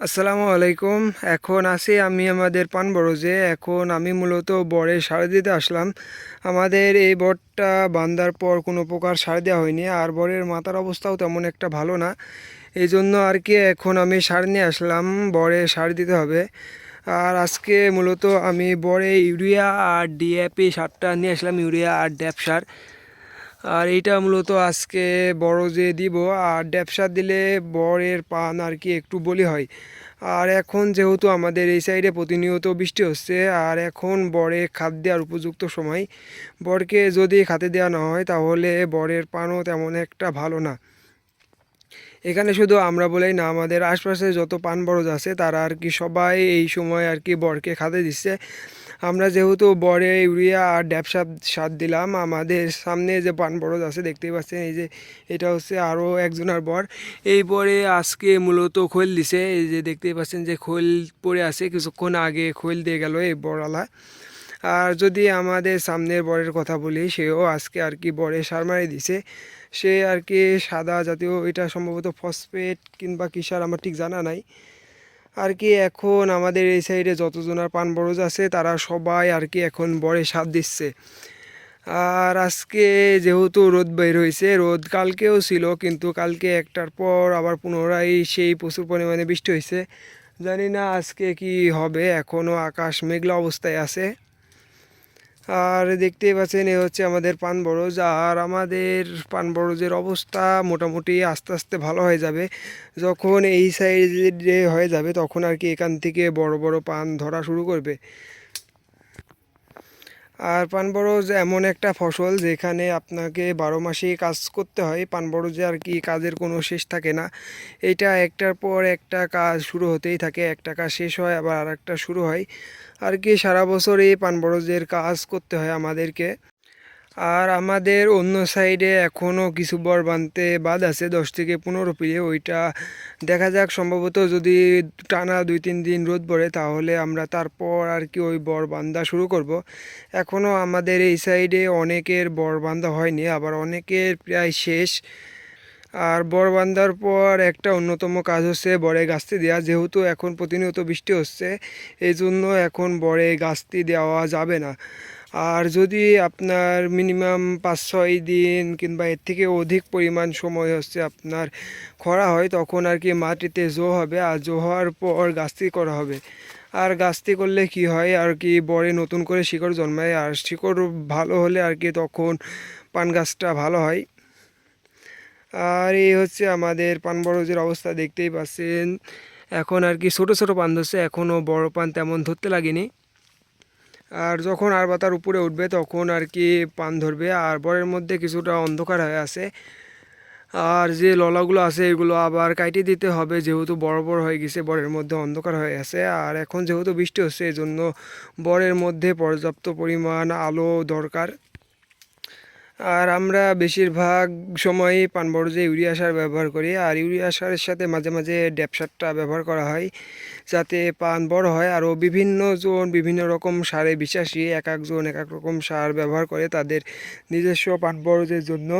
আসসালামু আলাইকুম। এখন আছি আমি আমাদের পান বরজে এখন আমি মূলত বরে সার দিতে আসলাম। আমাদের এই বরটা বান্ধার পর কোনো প্রকার সার দেওয়া হয়নি। আর বরের মাথার অবস্থাও তেমন একটা ভালো না। এই জন্য আর কি এখন আমি সার নিয়ে আসলাম। বরে সার দিতে হবে। আর আজকে মূলত আমি বরে ইউরিয়া আর ডিএপি সারটা নিয়ে আসলাম। ইউরিয়া আর ড্যাপ সার। আর এইটা মূলত আজকে বড় যে দিব, আর ড্যাপসা দিলে বরের পান আর কি একটু বলি হয়। আর এখন যেহেতু আমাদের এই সাইডে প্রতিনিয়ত বৃষ্টি হচ্ছে, আর এখন বরে খাদ দেওয়ার উপযুক্ত সময়। বরকে যদি খাতে দেওয়া না হয়, তাহলে বরের পানও তেমন একটা ভালো না। এখানে শুধু আমরা বলেই না, আমাদের আশপাশে যত পান বরজ আছে, তারা আর কি সবাই এই সময় আর কি বরকে খাতে দিচ্ছে। আমরা যেহেতু বরে, ইউরিয়া আর ড্যাপসা সার দিলাম, আমাদের সামনে যে পান বরজ আছে দেখতেই পাচ্ছেন, এই যে এটা হচ্ছে আরও একজনের বর। এই বরে আজকে মূলত খোল দিছে, এই যে দেখতেই পাচ্ছেন যে খোল পড়ে আছে, কিছুক্ষণ আগে খোল দিয়ে গেল এই বড়ালা আর যদি আমাদের সামনের বরের কথা বলি, সেও আজকে আর কি বরে সার মারি দিছে। সে আর কি সাদা জাতীয়, এটা সম্ভবত ফসফেট কিংবা কী সার, আমার ঠিক জানা নাই। আর কি এখন আমাদের এই সাইডে যতজনার পান বরজ আছে, তারা সবাই আর কি এখন বড়ে স্বাদ দিচ্ছে। আর আজকে যেহেতু রোদ বের হয়েছে, রোদ কালকেও ছিল, কিন্তু কালকে একটার পর আবার পুনরায় সেই প্রচুর পরিমাণে বৃষ্টি হয়েছে। জানি না আজকে কি হবে এখনও আকাশ মেঘলা অবস্থায় আছে। আর দেখতেই পাচ্ছেন, এ হচ্ছে আমাদের পান বরজ আর আমাদের পান বরজের অবস্থা মোটামুটি আস্তে আস্তে ভালো হয়ে যাবে। যখন এই সাইডে হয়ে যাবে, তখন আর কি এখান থেকে বড় বড় পান ধরা শুরু করবে। আর পানবরজ এমন একটা ফসল যেখানে আপনাকে বারো মাসেই কাজ করতে হয়। পানবরজে আর কি কাজের কোনো শেষ থাকে না। এটা একটার পর একটা কাজ শুরু হতেই থাকে, একটা কাজ শেষ হয়, আবার আর শুরু হয়। আর কি সারা বছর এই পানবরজের কাজ করতে হয় আমাদেরকে। আর আমাদের অন্য সাইডে এখনও কিছু বর বানতে বাদ আছে, দশ থেকে পনেরো পিড়ে, ওইটা দেখা যাক। সম্ভবত যদি টানা দুই, তিন দিন রোদ পড়ে, তাহলে আমরা তারপর আর কি ওই বর বান্ধা শুরু করব। এখনও আমাদের এই সাইডে অনেকের বর বান্ধা হয়নি, আবার অনেকের প্রায় শেষ। আর বর বান্ধার পর একটা অন্যতম কাজ হচ্ছে বরে গাছটি দেওয়া যেহেতু এখন প্রতিনিয়ত বৃষ্টি হচ্ছে এই জন্য এখন বরে গাছটি দেওয়া যাবে না। আর যদি আপনার মিনিমাম পাঁচ ছয় দিন কিংবা এর থেকে অধিক পরিমাণ সময় হচ্ছে আপনার খরা হয়, তখন আর কি মাটিতে জো হবে। আর জো হওয়ার পর গাছটি করা হবে। আর গাছটি করলে কি হয়, আর কি বড়ে নতুন করে শিকড় জন্মায়। আর শিকড় ভালো হলে আর কি তখন পান গাছটা ভালো হয়। আর এই হচ্ছে আমাদের পান বরজের অবস্থা, দেখতেই পাচ্ছেন। এখন আর কি ছোটো ছোটো পান ধরছে। এখনও বড় পান তেমন ধরতে লাগেনি। আর যখন আর বাতার উপরে উঠবে তখন আর কি পান ধরবে, আর বরের মধ্যে কিছুটা অন্ধকার হয়ে আছে। আর যে ললাগুলো আছে এগুলো আবার কাটিয়ে দিতে হবে, যেহেতু বড় বড় হয়ে গেছে, বরের মধ্যে অন্ধকার হয়ে আছে। আর এখন যেহেতু বৃষ্টি হচ্ছে এই জন্য বরের মধ্যে পর্যাপ্ত পরিমাণ আলো দরকার। আর আমরা বেশিরভাগ সময়ই পান বরজে ইউরিয়া সার ব্যবহার করি, আর ইউরিয়া সারের সাথে মাঝে মাঝে ড্যাপ সারটা ব্যবহার করা হয় যাতে পান বড় হয়। আরও বিভিন্ন জন বিভিন্ন রকম সারে বিশ্বাসী, এক একজন এক এক রকম সার ব্যবহার করে তাদের নিজস্ব পান বরজের জন্য